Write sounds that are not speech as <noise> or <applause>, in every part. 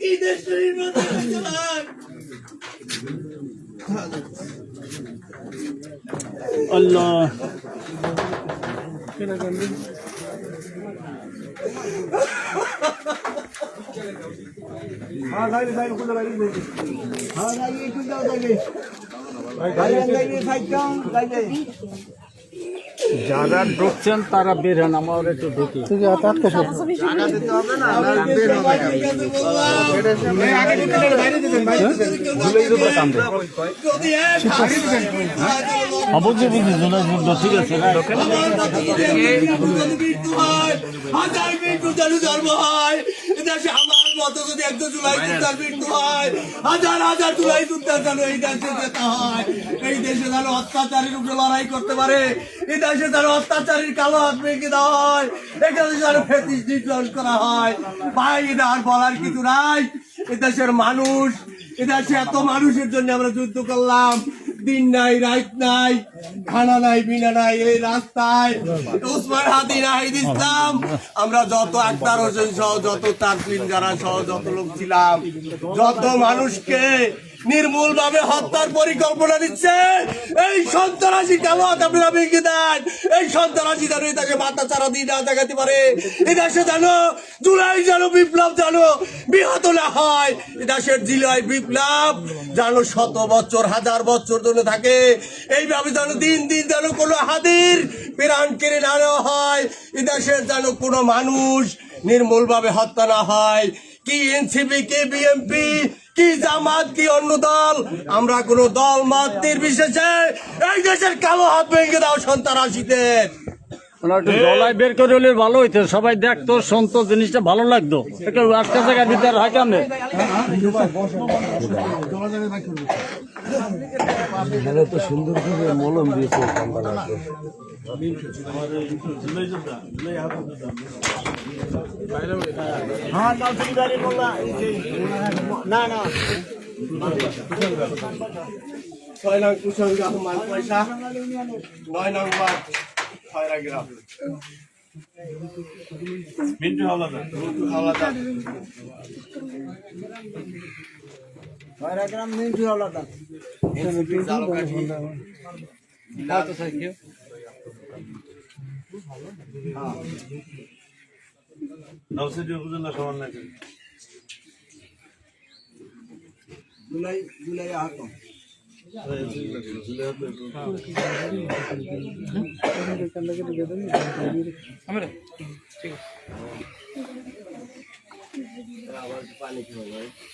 কি দেশ নির্বাচন চালান আল্লাহ <laughs> যারা ঢুকছেন তারা বের হন আমার একটু ঢুকি। যদি এক বুঝছি বুঝছি জোনাই বুঝলো ঠিক আছে আমার মতো যদি একজন জুলাই যুদ্ধার মৃত্যু হয় হাজার হাজার জুলাই যুদ্ধার যেন এই দেশে যেতে হয় এই দেশে যেন অত্যাচারীর উপরে লড়াই করতে পারে অত্যাচারীর কালো হাত ভেঙে ফেতিস করা হয়। ভাই এটা আর বলার কিছু নাই। এ দেশের মানুষ এ দেশে এত মানুষের জন্য আমরা যুদ্ধ করলাম। দিন নাই, রাত নাই, খানা নাই, বিনা নাই, এই রাস্তায় উসমান হাদি, নাহিদ ইসলাম। আমরা যত আক্তার হোসেন সহ, যত তাসলিম যারা সহ, যত লোক ছিলাম, যত মানুষকে নির্মূল ভাবে হত্যার পরিকল্পনা দিচ্ছে এই সন্ত্রাসী হাত আপনারা ভেঙে দেন? এই সন্ত্রাসী যেন এটাকে মাথা ছাড়া দিয়ে না দেখাতে পারে। এই দেশে যেন জুলাই যেন বিপ্লব যেন বিহত না হয়। এই দেশের জিলাই বিপ্লব যেন শত বছর, হাজার বছর ধরে থাকে। এইভাবে যেন দিন দিন যেন কোনো হাদির প্রাণ কেড়ে না হয়। এ দেশের যেন কোনো মানুষ নির্মূলভাবে হত্যা না হয়। কি এনসিপি কি বিএমপি কি জামাত কি অন্য দল? আমরা কোন দল মত নির্বিশেষে এই দেশের কালো হাত ভেঙে দাও ওনার একটু বের করে হলে ভালো হইতো সবাই দেখতো শুনতো জিনিসটা ভালো লাগতো। একটু আজকে জায়গার ভিতরে হয় কেমনে তো সুন্দর করে মলম দিয়েছে ঠান্ডা লাগবে ছয় নং কুসঙ্গ রহমান পয়সা নয় নম্বর ছয়রা গ্রাম মিন্টু হাওলাদার মিন্টু হাওলাদার এনসিপি জালকাঠি জুলাই জুলাই আহত। পানি খাওয়া ভাই ভাই ব্যবহার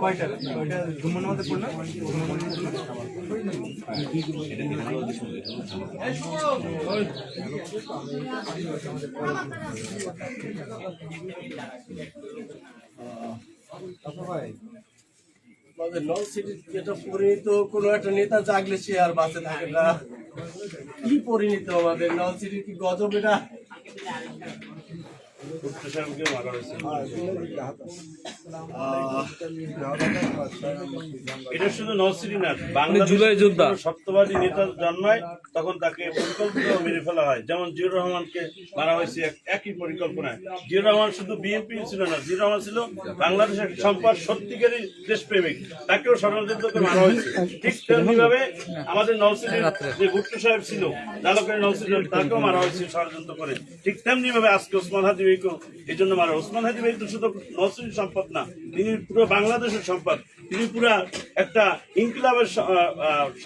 কয়টা কয়টা নল সিটি যেটা পরিণত, কোনো একটা নেতা জাগলে সে আর বাঁচে থাকে না। কি পরিণত আমাদের নল সিটির কি গজব এটা? এটা শুধু না জুলাই যোদ্ধা। সত্যবাদী নেতা জন্মায় তখন তাকে পরিকল্পিত মেরে ফেলা হয়। যেমন জিয়র রহমানকে মারা হয়েছে একই পরিকল্পনায়। জিয়র রহমান শুধু বিএনপি ছিল না জিয়র রহমান ছিল বাংলাদেশের সম্পদ সত্যিকারী দেশপ্রেমিক। তাকেও ষড়যন্ত্র করে মারা হয়েছে। ঠিক তেমনি ভাবে আমাদের নলসিটির যে ভুট্টো সাহেব ছিল জালকের নলসিটি তাকেও মারা হয়েছে ষড়যন্ত্র করে। ঠিক তেমনি ভাবে আজকে ওসমান এই জন্য মারা ওসমান হাদি বেগ তো শুধু সম্পদ না তিনি পুরো বাংলাদেশের সম্পদ। তিনি পুরা একটা ইনকিলাবের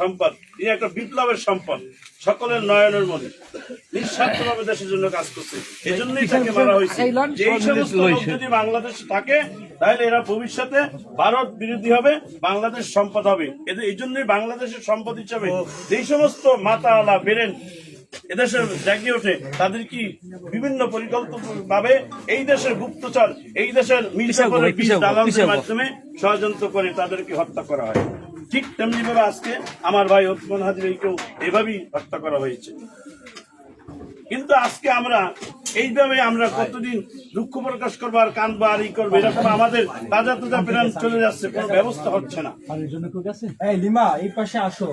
সম্পদ। তিনি একটা বিপ্লবের সম্পদ সকলের নয়নের মনে। নিঃস্বার্থভাবে দেশের জন্য কাজ করছে। এই জন্যই তাকে মারা হয়েছে। এই সমস্ত যদি বাংলাদেশে থাকে তাহলে এরা ভবিষ্যতে ভারত বিরোধী হবে বাংলাদেশ সম্পদ হবে। এদের এই জন্যই বাংলাদেশের সম্পদ হিসাবে যেই সমস্ত মাতা আলা বেরেন এদেশের জাগিয়ে ওঠে তাদের কি বিভিন্ন পরিকল্পনা ভাবে এই দেশের গুপ্তচর এই দেশের দালালদের মাধ্যমে ষড়যন্ত্র করে তাদেরকে হত্যা করা হয়। ঠিক তেমনি ভাবে আজকে আমার ভাই ওসমান হাজিরকেও এভাবেই হত্যা করা হয়েছে। কিন্তু আজকে আমরা এইভাবে আমরা কতদিন দুঃখ প্রকাশ করব আর কানবো আর ই করব এরকম আমাদের তাজা তাজা প্রাণ চলে যাচ্ছে কোনো ব্যবস্থা হচ্ছে না। এই লিমা এই পাশে আসো।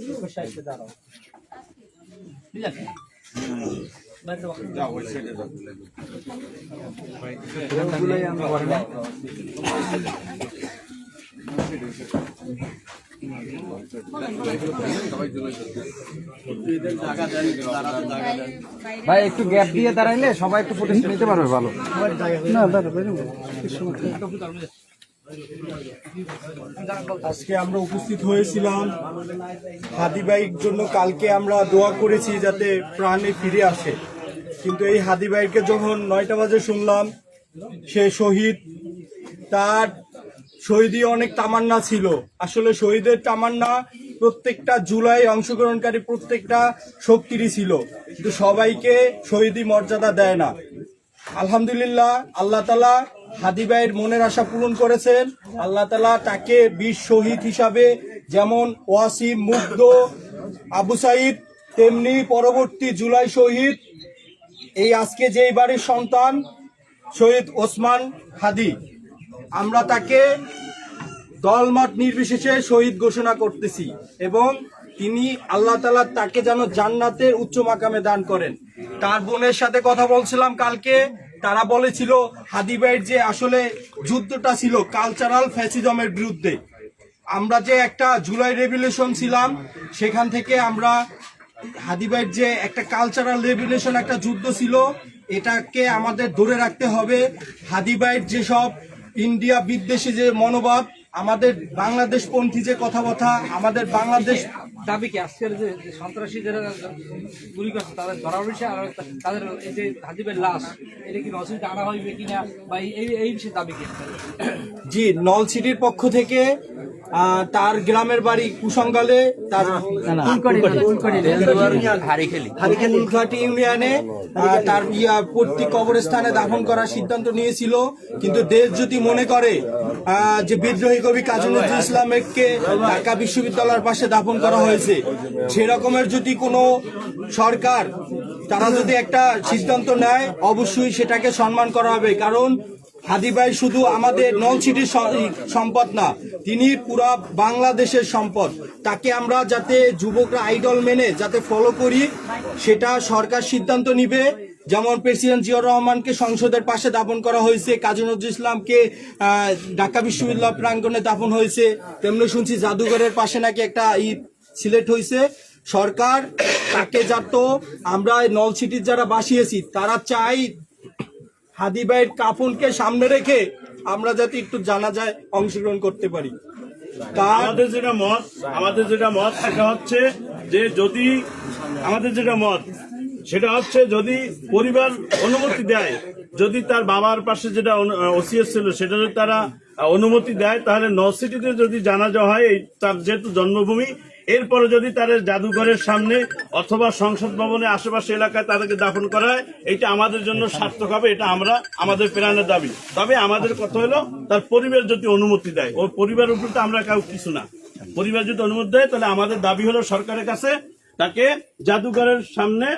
এই ভাই একটু গ্যাপ দিয়ে দাঁড়াইলে সবাই একটু প্রতিষ্ঠা নিতে পারবে ভালো। আজকে আমরা উপস্থিত হয়েছিলাম হাদিবাইক জন্য। কালকে আমরা দোয়া করেছি যাতে প্রাণে ফিরে আসে। কিন্তু এই হাদিবাইকে যখন নয়টা বাজে শুনলাম, সে শহীদ, তার শহীদই অনেক তামান্না ছিল। আসলে শহীদের তামান্না প্রত্যেকটা জুলাই অংশগ্রহণকারী প্রত্যেকটা শক্তিরই ছিল। কিন্তু সবাইকে শহীদই মর্যাদা দেয় না। আলহামদুলিল্লাহ, আল্লাহ তালা হাদিবাইয়ের মনের আশা পূরণ করেছেন। আল্লাহ তালা তাকে বীর শহীদ হিসাবে যেমন ওয়াসিম, মুগ্ধ, আবু সাইদ, তেমনি পরবর্তী জুলাই শহীদ, এই আজকে যেই বাড়ির সন্তান, শহীদ ওসমান হাদি। আমরা তাকে দলমত নির্বিশেষে শহীদ ঘোষণা করতেছি এবং তিনি আল্লাহ তালা তাকে যেন জান্নাতের উচ্চ মাকামে দান করেন। তার বোনের সাথে কথা বলছিলাম কালকে। তারা বলেছিল হাদিবাইয়ের যে আসলে যুদ্ধটা ছিল কালচারাল ফ্যাসিজমের বিরুদ্ধে। আমরা যে একটা জুলাই রেভলিউশন ছিলাম, সেখান থেকে আমরা হাদিবাইয়ের যে একটা কালচারাল রেভলিউশন একটা যুদ্ধ ছিল, এটাকে আমাদের ধরে রাখতে হবে। হাদিবাইয়ের যেসব ইন্ডিয়া বিদ্বেষী যে মনোভাব, আমাদের বাংলাদেশ পন্থী যে কথাবার্তা, আমাদের বাংলাদেশ দাবি কি আজকের যে সন্ত্রাসী যারা গুলি করছে তাদের ধরা হয়েছে আর তাদের এই যে হাজিবের লাশ এটা কি নসিতে আনা হইবে কিনা বা এই- এই বিষয়ে দাবি কি? জি নল সিটির পক্ষ থেকে তার গ্রামের বাড়ি কুসঙ্গালে তার ইউনিয়নে তার ইয়া প্রতি কবরস্থানে দাফন করার সিদ্ধান্ত নিয়েছিল। কিন্তু দেশ যদি মনে করে আহ, যে বিদ্রোহী কবি কাজী নজরুল ইসলামকে ঢাকা বিশ্ববিদ্যালয়ের পাশে দাফন করা হয়েছে সেরকমের যদি কোনো সরকার, তারা যদি একটা সিদ্ধান্ত নেয়, অবশ্যই সেটাকে সম্মান করা হবে। কারণ হাদি ভাই শুধু আমাদের নন সিটির সম্পদ না, তিনি পুরা বাংলাদেশের সম্পদ। তাকে আমরা যাতে যুবকরা আইডল মেনে, যাতে ফলো করি, সেটা সরকার সিদ্ধান্ত নিবে। যেমন প্রেসিডেন্ট জিয়াউর রহমানকে সংসদের পাশে দাপন করা হয়েছে, কাজী নজরুল ইসলামকে ঢাকা বিশ্ববিদ্যালয় প্রাঙ্গণে দাপন হয়েছে, তেমনি শুনছি জাদুঘরের পাশে নাকি একটা সিলেক্ট হয়েছে সরকার, তাকে যাত আমরা নল সিটির যারা বাসিয়েছি তারা চাই হাদি ভাইয়ের কাফনকে সামনে রেখে আমরা যাতে একটু জানা যায় অংশগ্রহণ করতে পারি। আমাদের যেটা মত, আমাদের যেটা মত, সেটা হচ্ছে যে যদি আমাদের যেটা মত, সেটা হচ্ছে যদি পরিবার অনুমতি দেয়, যদি তার বাবার পাশে যেটা ওসিএস ছিল সেটা যদি তারা অনুমতি দেয়, তাহলে নর্থ সিটিতে যদি জানাজা হয়, এই তার যেহেতু জন্মভূমি, এরপরে যদি তার জাদুঘরের সামনে অথবা সংসদ ভবনের আশেপাশে এলাকায় তাদেরকে দাফন করা হয় এটা আমাদের জন্য সার্থক হবে, এটা আমরা আমাদের প্রাণের দাবি। তবে আমাদের কথা হলো, তার পরিবার যদি অনুমতি দেয় ওর পরিবার উপর তো আমরা কাউ কিছু না। পরিবার যদি অনুমতি দেয়, তাহলে আমাদের দাবি হলো সরকারের কাছে তাকে জাদুঘরের সামনে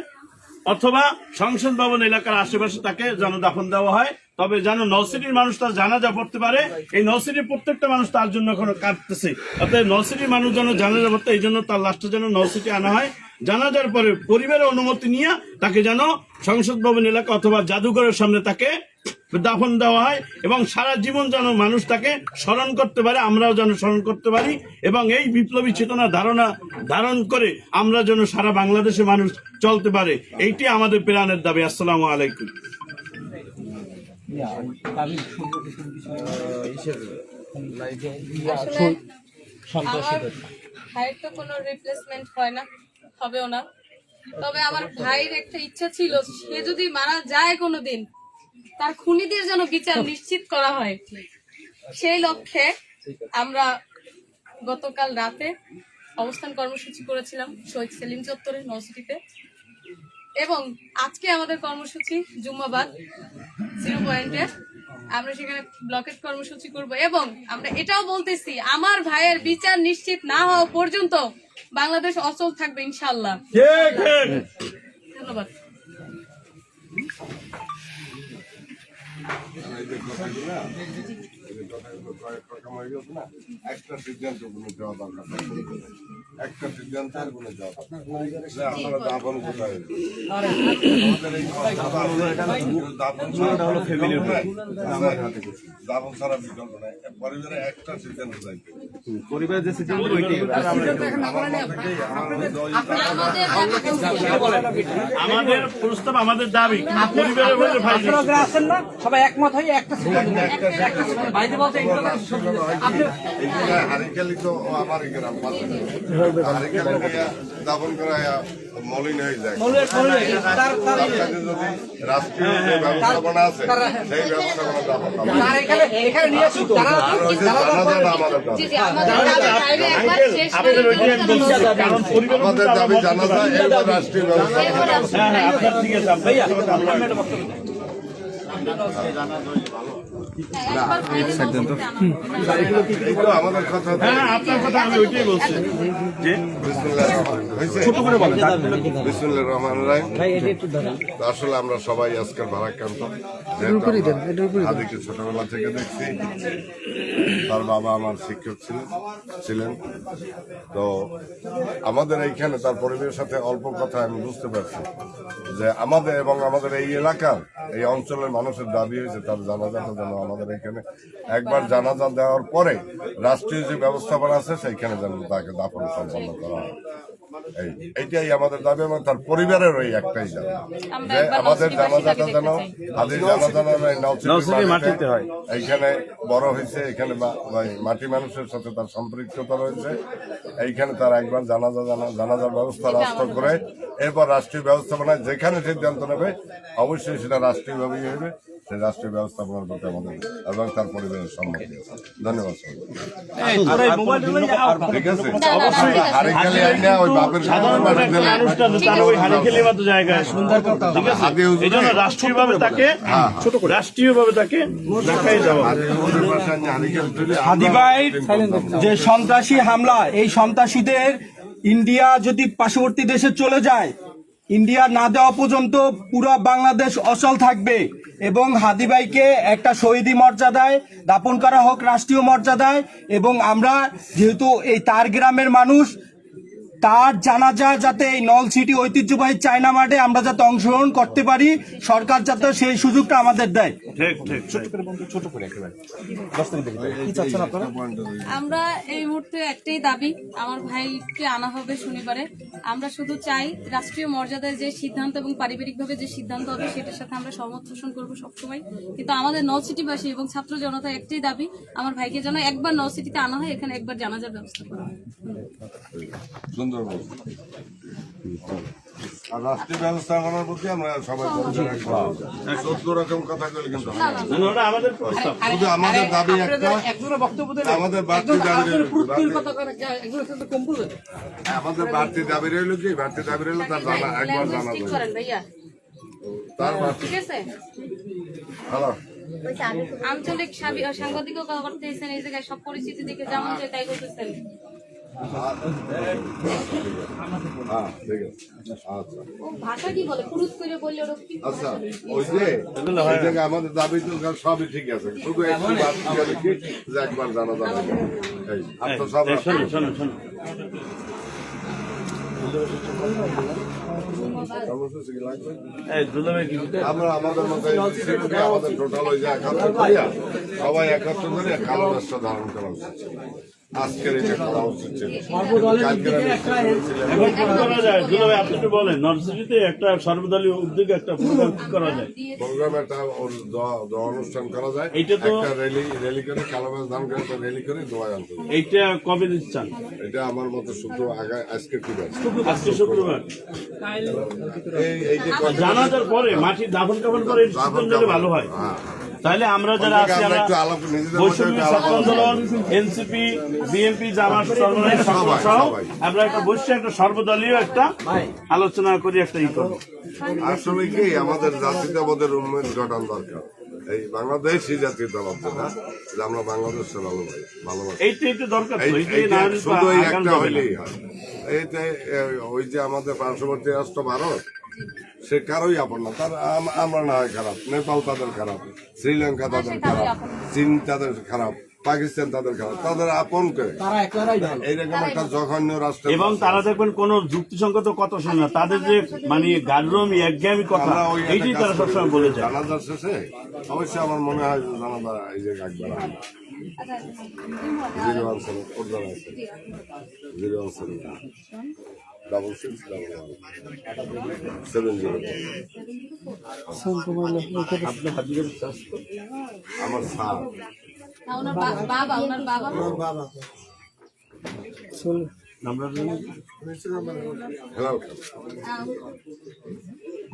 অথবা সংসদ ভবন এলাকার আশেপাশে তাকে যেন দাফন দেওয়া হয়। তবে যেন নলসিটির মানুষ তার জানাজা পড়তে পারে। এই নলসিটির প্রত্যেকটা মানুষ তার জন্য এখন কাটতেছে অর্থাৎ নলসিটির মানুষ যেন জানাজা পড়তে, এই জন্য তার লাস্টে যেন নলসিটি আনা হয়। জানাজার পরে পরিবারের অনুমতি নিয়ে তাকে যেন সংসদ ভবন এলাকা অথবা জাদুঘরের সামনে তাকে দাফন দেওয়া হয় এবং সারা জীবন যেন মানুষ তাকে স্মরণ করতে পারে, আমরাও যেন স্মরণ করতে পারি এবং এই বিপ্লবী চেতনা ধারণা ধারণ করে আমরা যেন সারা বাংলাদেশে মানুষ চলতে পারে, এইটি আমাদের প্রাণের দাবি। আসসালামু আলাইকুম। তবে আমার ভাইয়ের একটা ইচ্ছা ছিল, সে যদি মারা যায় কোনোদিন তার খুনিদের যেন বিচার নিশ্চিত করা হয়। সেই লক্ষ্যে আমরা গতকাল রাতে অবস্থান কর্মসূচি করেছিলাম শহীদ সেলিম চত্বরে নসিটিতে এবং আজকে আমাদের কর্মসূচি জুম্মাবাদ জিরো পয়েন্টে আমরা সেখানে ব্লকেট কর্মসূচি করব এবং আমরা এটাও বলতেছি আমার ভাইয়ের বিচার নিশ্চিত না হওয়া পর্যন্ত বাংলাদেশ অচল থাকবে ইনশাল্লাহ ধন্যবাদ। একটা সিদ্ধান্ত কোনো দেওয়া দরকার নেই। একটা সিদ্ধান্ত আর কোনো দেওয়া দরকার নেই। যে আপনারা দাফন কোথায় আমাদের এই দাফন ছাড়া বিকল্প নাই পরিবারে একটা সিদ্ধান্ত চাইতে পরিবারের যে সিদ্ধান্ত আমাদের প্রস্তাব আমাদের দাবি। পরিবারের মধ্যে আপনারা আছেন না সবাই একমত হয়ে একটা সিদ্ধান্ত। বাইরে বলতে হারিকেলি তো আমার গ্রাম হারিকেলি নিয়ে দাফন করা মলিন হয়ে যায় রাষ্ট্রীয় যে ব্যবস্থাপনা আছে সেই ব্যবস্থাপনা আমাদের দাবি। জি জি আমাদের বাইরে একবার শেষ করে আপনাদের ওইটাই আমি বলছি কারণ পরিবারের আমাদের মধ্যে দাবি আমরা জানাজা এবার রাষ্ট্রীয় ব্যবস্থাপনা হ্যাঁ হ্যাঁ ঠিক আছে ভাইয়া আসলে আমরা সবাই আজকাল ভারাক্রান্ত ছোটবেলা থেকে দেখছি তার বাবা আমার শিক্ষক ছিলেন ছিলেন তো আমাদের এইখানে তার পরিবারের সাথে অল্প কথা আমি বুঝতে পারছি যে আমাদের এবং আমাদের এই এলাকার এই অঞ্চলের মানুষের দাবি হয়েছে তার জানাজাটা যেন আমাদের এখানে একবার জানাজা দেওয়ার পরে রাষ্ট্রীয় যে ব্যবস্থাপনা আছে সেইখানে যেন তাকে দাফন সম্পন্ন করা হয়। এই এইটাই আমাদের দাবি এবং তার পরিবারের ওই একটাই দাবি। যে আমাদের জানাজাটা যেন। জানাজা এই এইখানে বড় হয়েছে এখানে মাটি মানুষের সাথে তার সম্পৃক্ততা রয়েছে। এইখানে তার একবার জানাজা জানা- জানাজার ব্যবস্থা রাষ্ট্র করে এরপর রাষ্ট্রীয় ব্যবস্থাপনায় যেখানে সিদ্ধান্ত নেবে অবশ্যই সেটা রাষ্ট্রীয়ভাবেই হবে সেই রাষ্ট্রীয় ব্যবস্থাপনার প্রতি আমাদের এবং তার পরিবারের সম্মতি ধন্যবাদ ঠিক আছে। অবশ্যই। হারিকেলি আইনা ওই বাপের রাষ্ট্রীয়ভাবে তাকে। রাষ্ট্রীয়ভাবে তাকে। যে সন্ত্রাসী হামলা এই সন্ত্রাসীদের ইন্ডিয়া যদি পার্শ্ববর্তী দেশে চলে যায় ইন্ডিয়া না দেওয়া পর্যন্ত পুরো বাংলাদেশ অচল থাকবে এবং হাদিবাইকে একটা শহীদি মর্যাদায়, দাপন করা হোক রাষ্ট্রীয় মর্যাদায় এবং আমরা যেহেতু এই তার গ্রামের মানুষ তার জানাজা যাতে এই নল সিটি ঐতিহ্যবাহী চায়না মাঠে আমরা যাতে অংশগ্রহণ করতে পারি সরকার যাতে সেই সুযোগটা আমাদের দেয়। ঠিক ঠিক আমরা এই মুহূর্তে একটাই দাবি আমার ভাইকে আনা হবে শনিবারে। আমরা শুধু চাই রাষ্ট্রীয় মর্যাদায় যে সিদ্ধান্ত এবং পারিবারিকভাবে যে সিদ্ধান্ত হবে সেটার সাথে আমরা সহমত পোষণ করব সবসময়। কিন্তু আমাদের নল সিটিবাসী এবং ছাত্র জনতা একটাই দাবি আমার ভাইকে যেন একবার নল সিটিতে আনা হয় এখানে একবার জানাজার ব্যবস্থা করা হয়। সুন্দর বলছো। আর রাষ্ট্রীয় ব্যবস্থাপনার প্রতি আমরা সবাই চোদ্দ রকম কথা বলি কিন্তু আমাদের শুধু আমাদের দাবি একটা আমাদের বাড়তি দাবি বলবে। আমাদের বাড়তি দাবি রইল কি? বাড়তি দাবি রইল তার জানা একবার জানা তার বাড়তি হ্যালো। আঞ্চলিক সাবি- সাংবাদিকও করতেছেন এই জায়গায় সব পরিস্থিতি দেখে যেমন তাই করতেছেন আমাদের দাবি তো সবই ঠিক আছে শুধু একবার জানা যাবে আমরা আমাদের আমাদের টোটাল ওই যে একাত্তর সবাই একাত্তর করে কালো রাস্তা ধারণ করা উচিত। আজকের এটা করা উচিত ছিল কালকের আমি ছিলাম। এখন কি করা যায়। আপনি একটু বলেন নর্সিটিতে একটা সর্বদলীয় উদ্যোগে একটা প্রোগ্রাম করা যায়? প্রোগ্রাম একটা ওর দোয়া- দোয়া অনুষ্ঠান করা যায়। এইটা তো- একটা র্যালি র্যালি করে কালো মাছ করে একটা র্যালি করে দোয়া আনতে এইটা কবে দিচ্ছেন? এটা আমার মতো শুধু আগে আজকে কি বার আজকে শুক্রবার। এই জানাজার পরে মাটি দাফন কাফন করে ভালো হয় হ্যাঁ। তাহলে আমরা যারা আছি আমরা বৈষম্য ছাত্র আন্দোলন এনসিপি বিএনপি জামাত সহ আমরা একটা বসে একটা সর্বদলীয় একটা আলোচনা করি একটা ই করব। আসলে কি আমাদের জাতীয়তাবাদের উন্নয়ন ঘটান দরকার। এই বাংলাদেশই জাতীয় দল না যে আমরা বাংলাদেশে ভালোবাসি ভালোবাসি। এইটা দরকার এইটাই তো শুধু এই একটা হইলেই হয়। এইটা ওই যে আমাদের পার্শ্ববর্তী রাষ্ট্র ভারত সে কারোই আপন না। তার আমরা না হয় খারাপ। নেপাল তাদের খারাপ শ্রীলঙ্কা তাদের খারাপ চীন তাদের খারাপ পাকিস্তান তাদের খারাপ। তাদের আপন করে এইরকম একটা জঘন্য রাষ্ট্র এবং তারা দেখবেন কোন যুক্তিসঙ্গত কত শুনে না। তাদের যে মানে গাঢ়মি একঘেয়েমি কথা এইটাই তারা সবসময় বলে যায়। জানাজার শেষে অবশ্যই আমার মনে হয় যে জানাজা এই যে একবার জিরো জানা zero one seven double six double one seven zero আমার স্যার। না, ওনার বা- বাবা হ্যালো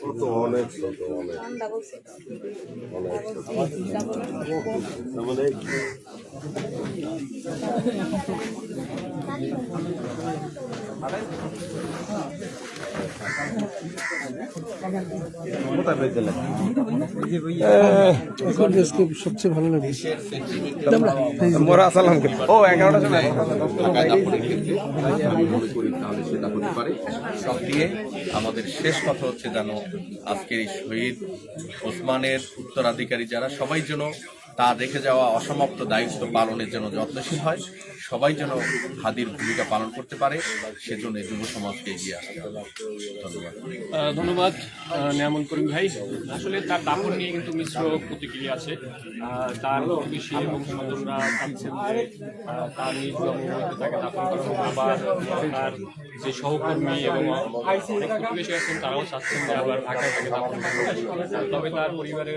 তো অনেক ছোট অনেক। অনেক সবচেয়ে ভালো লাগে তাহলে সেটা হতে পারে। সব দিয়ে আমাদের শেষ কথা হচ্ছে যেন আজকের এই শহীদ ওসমানের উত্তরাধিকারী যারা সবাই যেন তার রেখে যাওয়া অসমাপ্ত দায়িত্ব পালনের জন্য যত্নশীল হয়। সবাই যেন হাদির ভূমিকা পালন করতে পারে, সেজন্য যুব সমাজকে এগিয়ে আসতে ধন্যবাদ। ধন্যবাদ নিয়ামল করিম ভাই। আসলে তার দাপন নিয়ে কিন্তু মিশ্র প্রতিক্রিয়া আছে। তার এবং স্বজনরা চাচ্ছেন যে তার নিজ তাকে দাপন করা আবার তার যে সহকর্মী এবং প্রতিবেশী আছেন, তারাও চাচ্ছেন যে আবার ঢাকায় তাকে দাপন তবে তার পরিবারের